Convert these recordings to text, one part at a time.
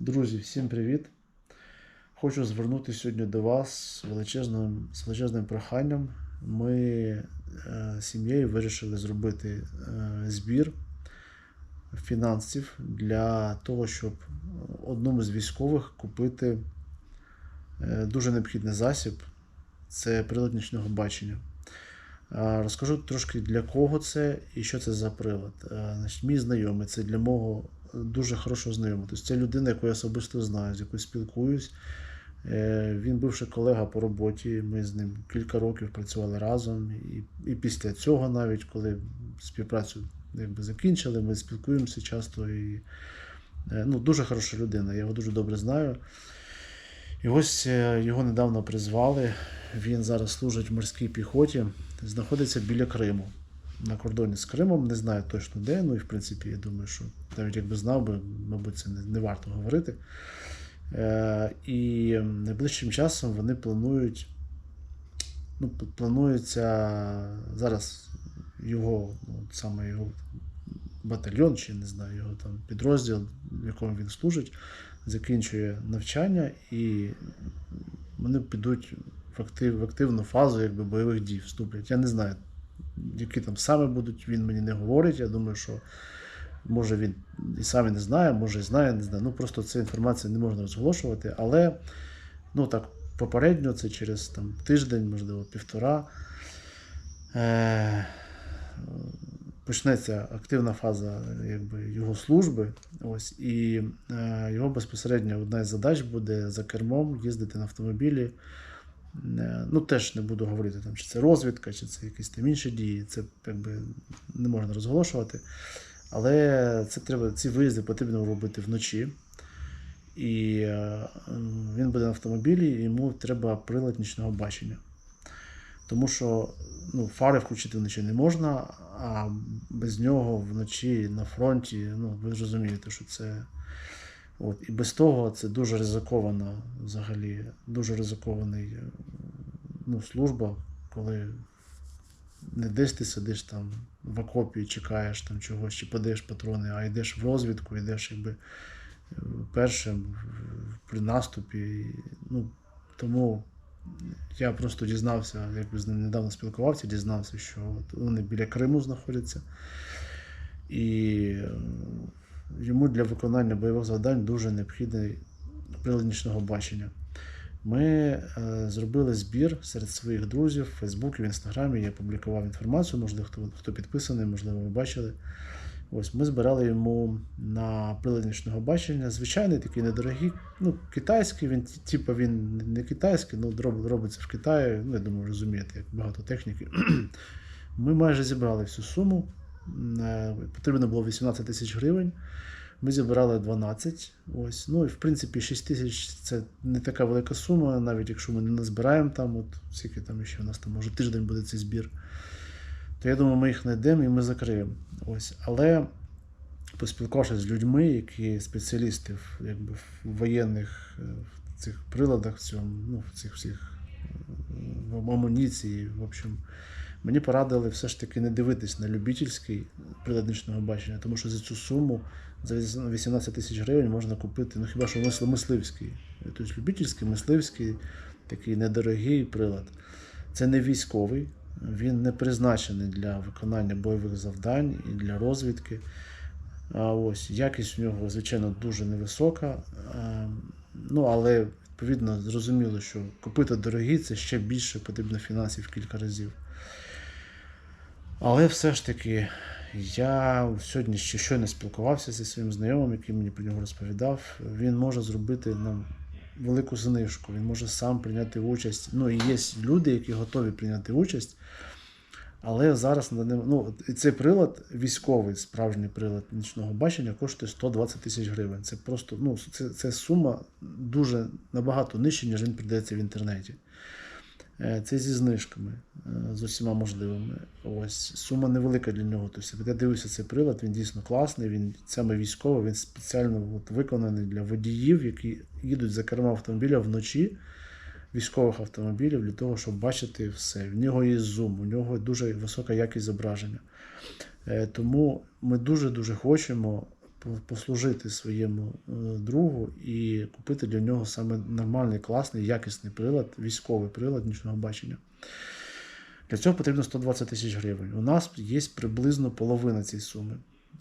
Друзі, всім привіт! Хочу звернутися сьогодні до вас з величезним, з величезним проханням. Ми е, з сім'єю вирішили зробити е, збір фінансів для того, щоб одному з військових купити е, дуже необхідний засіб це прилад бачення. Розкажу трошки для кого це і що це за прилад. Мій знайомий, це для мого дуже хорошого знайомого. Тобто це людина, яку я особисто знаю, з якою спілкуюсь. Е, Він бивший колега по роботі. Ми з ним кілька років працювали разом. І, і після цього, навіть коли співпрацю якби, закінчили, ми спілкуємося часто. І, е, ну, дуже хороша людина, я його дуже добре знаю. І ось е, його недавно призвали. Він зараз служить в морській піхоті, знаходиться біля Криму. На кордоні з Кримом, не знаю точно де. Ну і в принципі, я думаю, що навіть якби знав би, мабуть, це не, не варто говорити. Е, і найближчим часом вони планують. Ну, планується зараз його, ну, саме його батальйон, чи не знаю, його там підрозділ, в якому він служить, закінчує навчання, і вони підуть в, актив, в активну фазу якби, бойових дій, вступлять. Я не знаю, які там саме будуть, він мені не говорить. Я думаю, що може він і сам не знає, може і знає, не знаю. Ну просто цю інформацію не можна розголошувати, але ну так, попередньо, це через там, тиждень, можливо, півтора. Е- почнеться активна фаза якби, його служби. Ось, і е, його безпосередньо одна із задач буде за кермом їздити на автомобілі. Е, Ну, теж не буду говорити, там, чи це розвідка, чи це якісь там інші дії. Це якби не можна розголошувати. Але це треба, ці виїзди потрібно робити вночі. І е, він буде на автомобілі, і йому треба прилад нічного бачення. Тому що ну, фари включити вночі не можна, а без нього вночі на фронті, ну, ви розумієте, що це. От, і без того це дуже ризикована взагалі, дуже ризикований е, ну, служба, коли не десь ти сидиш там в окопі і чекаєш там чогось, чи подаєш патрони, а йдеш в розвідку, йдеш якби е, першим при наступі. Ну, тому я просто дізнався, якби з ним недавно спілкувався, дізнався, що вони біля Криму знаходяться. І е, йому для виконання бойових завдань дуже необхідний прилад нічного бачення. Ми е, зробили збір серед своїх друзів в Фейсбуці, в Інстаграмі. Я публікував інформацію, можливо, хто, хто підписаний, можливо, ви бачили. Ось ми збирали йому на прилад нічного бачення. Звичайний такий недорогий, ну, китайський, він типу він не китайський, ну роб- робиться в Китаї. Ну, я думаю, розумієте, як багато техніки. Ми майже зібрали всю суму. Е, Потрібно було 18 тисяч гривень. Ми зібрали 12. Ось. Ну і в принципі 6 тисяч це не така велика сума, навіть якщо ми не назбираємо там, от скільки там ще у нас там, може тиждень буде цей збір. То я думаю, ми їх знайдемо і ми закриємо. Ось. Але поспілкувавшись з людьми, які спеціалісти в, воєнних е, в цих приладах, в цьому, ну, в цих всіх е, в амуніції, в общем, мені порадили все ж таки не дивитись на любительський прилад нічного бачення, тому що за цю суму за 18 тисяч гривень можна купити, ну хіба що мисли- мисливський. Тобто любительський, мисливський, такий недорогий прилад. Це не військовий, він не призначений для виконання бойових завдань і для розвідки. А ось якість у нього, звичайно, дуже невисока. Ну, але відповідно зрозуміло, що купити дорогі це ще більше потрібно фінансів кілька разів. Але все ж таки, я сьогодні ще щойно спілкувався зі своїм знайомим, який мені про нього розповідав. Він може зробити нам велику знижку, він може сам прийняти участь. Ну, і є люди, які готові прийняти участь. Але зараз ну, цей прилад, військовий справжній прилад нічного бачення, коштує 120 тисяч гривень. Це просто ну, це, це сума дуже набагато нижча, ніж він продається в інтернеті. Е, Це зі знижками, е, з усіма можливими. Ось сума невелика для нього. Тобто, я дивився цей прилад, він дійсно класний. Він саме військовий, він спеціально от, виконаний для водіїв, які їдуть за керма автомобіля вночі, військових автомобілів, для того, щоб бачити все. В нього є зум, у нього дуже висока якість зображення. Е, Тому ми дуже-дуже хочемо послужити своєму е, другу і купити для нього саме нормальний, класний, якісний прилад, військовий прилад нічного бачення. Для цього потрібно 120 тисяч гривень. У нас є приблизно половина цієї суми.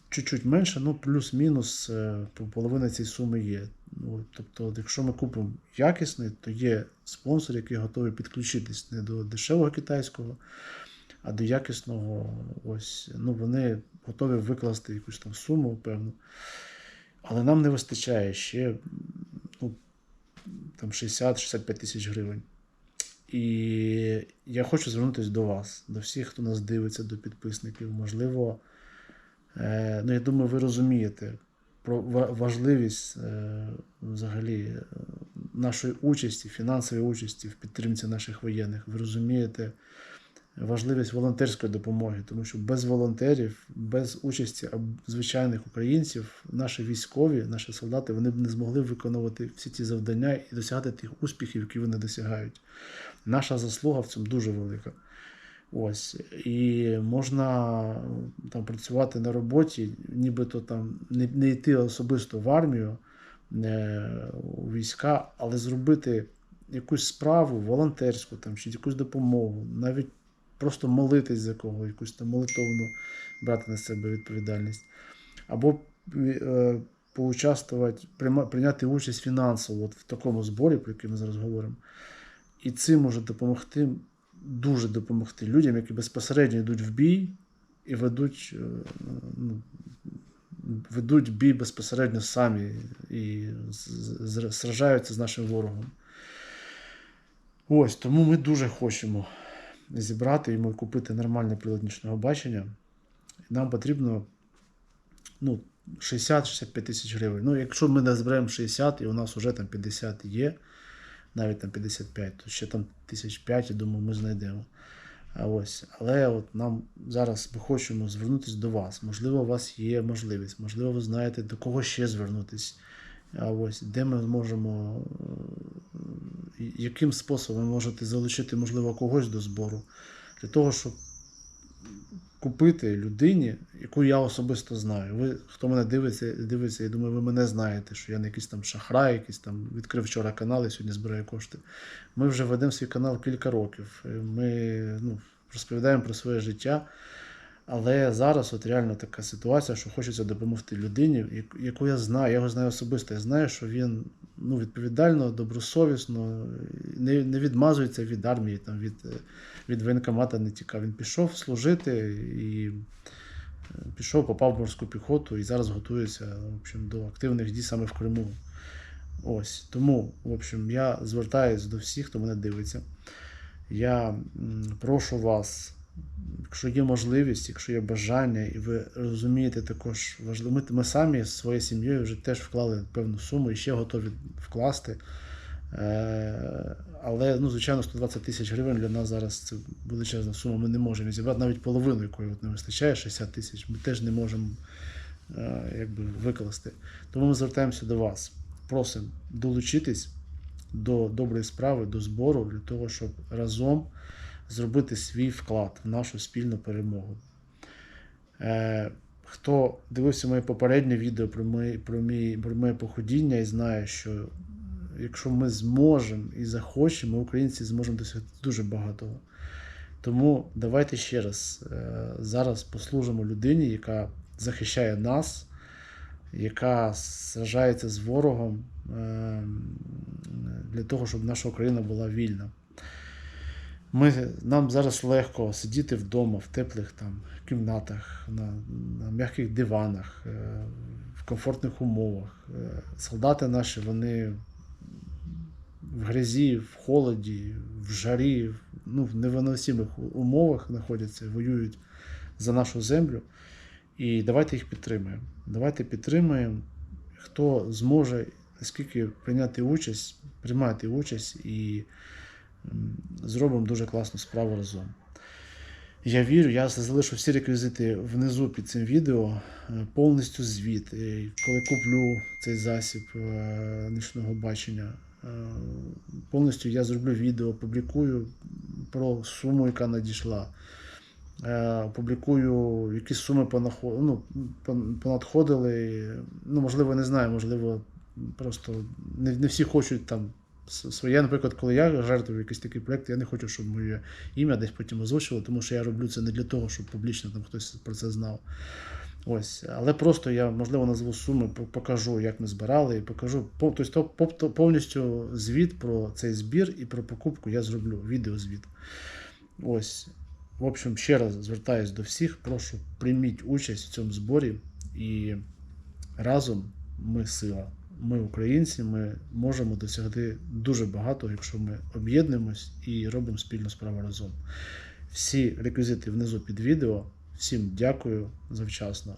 Чуть-чуть менше, ну плюс-мінус е, половина цієї суми є. Ну, тобто, якщо ми купимо якісний, то є спонсор, який готовий підключитись не до дешевого китайського, а до якісного. Ось, ну, вони готові викласти якусь там суму, певну. Але нам не вистачає ще ну, там 60-65 тисяч гривень. І я хочу звернутися до вас, до всіх, хто нас дивиться, до підписників. Можливо, е, ну, я думаю, ви розумієте про важливість е, взагалі е, нашої участі, фінансової участі в підтримці наших воєнних. Ви розумієте важливість волонтерської допомоги, тому що без волонтерів, без участі звичайних українців, наші військові, наші солдати, вони б не змогли виконувати всі ці завдання і досягати тих успіхів, які вони досягають. Наша заслуга в цьому дуже велика. Ось. І можна там працювати на роботі, нібито там не, не йти особисто в армію, не, у війська, але зробити якусь справу волонтерську там, чи якусь допомогу, навіть просто молитись за кого, якусь там молитовну брати на себе відповідальність. Або е, поучаствувати, прийняти участь фінансово от в такому зборі, про який ми зараз говоримо. І цим може допомогти, дуже допомогти людям, які безпосередньо йдуть в бій і ведуть, е, ну, ведуть бій безпосередньо самі і сражаються з нашим ворогом. Ось тому ми дуже хочемо зібрати йому купити нормальне прилад бачення. Нам потрібно ну, 60-65 тисяч гривень. Ну, якщо ми не зберемо 60 і у нас вже там 50 є, навіть там 55, то ще там тисяч 5, я думаю, ми знайдемо. А ось, але от нам зараз ми хочемо звернутися до вас. Можливо, у вас є можливість, можливо, ви знаєте, до кого ще звернутися. Де ми зможемо, яким способом можете залучити, можливо, когось до збору, для того, щоб купити людині, яку я особисто знаю. Ви, хто мене дивиться, дивиться, я думаю, ви мене знаєте, що я не якийсь там шахрай, якийсь там відкрив вчора канал і сьогодні збираю кошти. Ми вже ведемо свій канал кілька років. Ми ну, розповідаємо про своє життя. Але зараз от реально така ситуація, що хочеться допомогти людині, яку я знаю, я його знаю особисто. Я знаю, що він ну, відповідально, добросовісно, не, не відмазується від армії, там, від, від воєнкомата не тікав. Він пішов служити і е, пішов, попав в морську піхоту і зараз готується в общем, до активних дій саме в Криму. Ось. Тому, в общем, я звертаюся до всіх, хто мене дивиться. Я прошу вас, якщо є можливість, якщо є бажання, і ви розумієте також важливо. Ми, ми самі з своєю сім'єю вже теж вклали певну суму і ще готові вкласти. Е, але, ну, звичайно, 120 тисяч гривень для нас зараз це величезна сума. Ми не можемо зібрати навіть половину, якої от не вистачає, 60 тисяч. Ми теж не можемо е, викласти. Тому ми звертаємося до вас. Просимо долучитись до доброї справи, до збору для того, щоб разом зробити свій вклад в нашу спільну перемогу. Е, хто дивився моє попереднє відео про моє, про, мій, про моє походіння і знає, що якщо ми зможемо і захочемо, ми, українці, зможемо досягти дуже багатого. Тому давайте ще раз е, зараз послужимо людині, яка захищає нас, яка сражається з ворогом е, для того, щоб наша Україна була вільна. Ми, нам зараз легко сидіти вдома в теплих там кімнатах, на, на м'яких диванах, е, в комфортних умовах. Е, Солдати наші, вони в грязі, в холоді, в жарі, ну, в невиносимих умовах знаходяться, воюють за нашу землю. І давайте їх підтримаємо. Давайте підтримаємо. Хто зможе, наскільки прийняти участь, приймати участь і зробимо дуже класну справу разом. Я вірю, я залишу всі реквізити внизу під цим відео, е, повністю звіт. Коли куплю цей засіб е, нічного бачення, е, повністю я зроблю відео, опублікую про суму, яка надійшла. опублікую, які суми ну, понадходили. Ну, можливо, не знаю, можливо, просто не всі хочуть там своє. Наприклад, коли я жертвую якийсь такий проєкт, я не хочу, щоб моє ім'я десь потім озвучило, тому що я роблю це не для того, щоб публічно там хтось про це знав. Ось, але просто я можливо назву суми, покажу, як ми збирали, і покажу тобто, пов- пов- повністю звіт про цей збір і про покупку я зроблю відеозвіт. Ось. В общем, ще раз звертаюсь до всіх. Прошу прийміть участь в цьому зборі і разом ми сила. Ми українці, ми можемо досягти дуже багато, якщо ми об'єднуємось і робимо спільну справу разом. Всі реквізити внизу під відео. Всім дякую завчасно.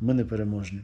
Ми не переможні.